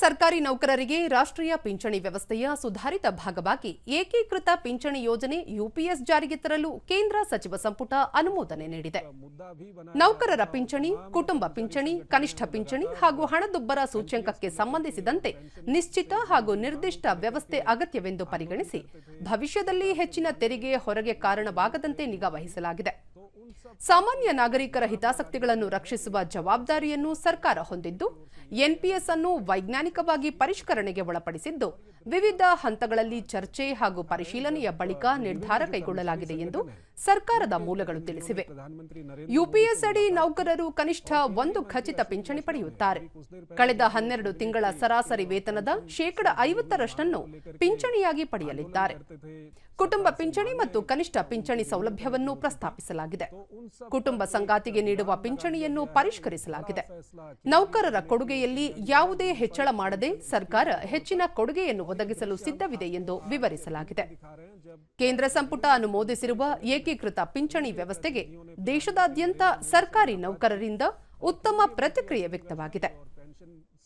ಸರ್ಕಾರಿ ನೌಕರರಿಗೆ ರಾಷ್ಟ್ರೀಯ ಪಿಂಚಣಿ ವ್ಯವಸ್ಥೆಯ ಸುಧಾರಿತ ಭಾಗವಾಗಿ ಏಕೀಕೃತ ಪಿಂಚಣಿ ಯೋಜನೆ ಯುಪಿಎಸ್ ಜಾರಿಗೆ ತರಲು ಕೇಂದ್ರ ಸಚಿವ ಸಂಪುಟ ಅನುಮೋದನೆ ನೀಡಿದೆ. ನೌಕರರ ಪಿಂಚಣಿ, ಕುಟುಂಬ ಪಿಂಚಣಿ, ಕನಿಷ್ಠ ಪಿಂಚಣಿ ಹಾಗೂ ಹಣದುಬ್ಬರ ಸೂಚ್ಯಂಕಕ್ಕೆ ಸಂಬಂಧಿಸಿದಂತೆ ನಿಶ್ಚಿತ ಹಾಗೂ ನಿರ್ದಿಷ್ಟ ವ್ಯವಸ್ಥೆ ಅಗತ್ಯವೆಂದು ಪರಿಗಣಿಸಿ ಭವಿಷ್ಯದಲ್ಲಿ ಹೆಚ್ಚಿನ ತೆರಿಗೆ ಹೊರಗೆ ಕಾರಣವಾಗದಂತೆ ನಿಗಾ ವಹಿಸಲಾಗಿದೆ ಸಾಮಾನ್ಯ ನಾಗರಿಕರ ಹಿತಾಸಕ್ತಿಗಳನ್ನು ರಕ್ಷಿಸುವ ಜವಾಬ್ದಾರಿಯನ್ನು ಸರ್ಕಾರ ಹೊಂದಿದ್ದು, ಎನ್ಪಿಎಸ್ ಅನ್ನು ವೈಜ್ಞಾನಿಕವಾಗಿ ಪರಿಷ್ಕರಣೆಗೆ ಒಳಪಡಿಸಿದ್ದು, ವಿವಿಧ ಹಂತಗಳಲ್ಲಿ ಚರ್ಚೆ ಹಾಗೂ ಪರಿಶೀಲನೆಯ ಬಳಿಕ ನಿರ್ಧಾರ ಕೈಗೊಳ್ಳಲಾಗಿದೆ ಎಂದು ಸರ್ಕಾರದ ಮೂಲಗಳು ತಿಳಿಸಿವೆ. ಯುಪಿಎಸ್ ಅಡಿ ನೌಕರರು ಕನಿಷ್ಠ ಒಂದು ಖಚಿತ ಪಿಂಚಣಿ ಪಡೆಯುತ್ತಾರೆ. ಕಳೆದ ಹನ್ನೆರಡು ತಿಂಗಳ ಸರಾಸರಿ ವೇತನದ ಶೇಕಡ ಐವತ್ತರಷ್ಟನ್ನು ಪಿಂಚಣಿಯಾಗಿ ಪಡೆಯಲಿದ್ದಾರೆ. ಕುಟುಂಬ ಪಿಂಚಣಿ ಮತ್ತು ಕನಿಷ್ಠ ಪಿಂಚಣಿ ಸೌಲಭ್ಯವನ್ನು ಪ್ರಸ್ತಾಪಿಸಲಾಗಿದೆ. ಕುಟುಂಬ ಸಂಗಾತಿಗೆ ನೀಡುವ ಪಿಂಚಣಿಯನ್ನು ಪರಿಷ್ಕರಿಸಲಾಗಿದೆ. ನೌಕರರ ಕೊಡುಗೆಯಲ್ಲಿ ಯಾವುದೇ ಹೆಚ್ಚಳ ಮಾಡದೆ ಸರ್ಕಾರ ಹೆಚ್ಚಿನ ಕೊಡುಗೆಯನ್ನು ಒದಗಿಸಲು ಸಿದ್ಧವಿದೆ ಎಂದು ವಿವರಿಸಲಾಗಿದೆ. ಕೇಂದ್ರ ಸಂಪುಟ ಅನುಮೋದಿಸಿರುವ ಏಕೀಕೃತ ಪಿಂಚಣಿ ವ್ಯವಸ್ಥೆಗೆ ದೇಶದಾದ್ಯಂತ ಸರ್ಕಾರಿ ನೌಕರರಿಂದ ಉತ್ತಮ ಪ್ರತಿಕ್ರಿಯೆ ವ್ಯಕ್ತವಾಗಿದೆ.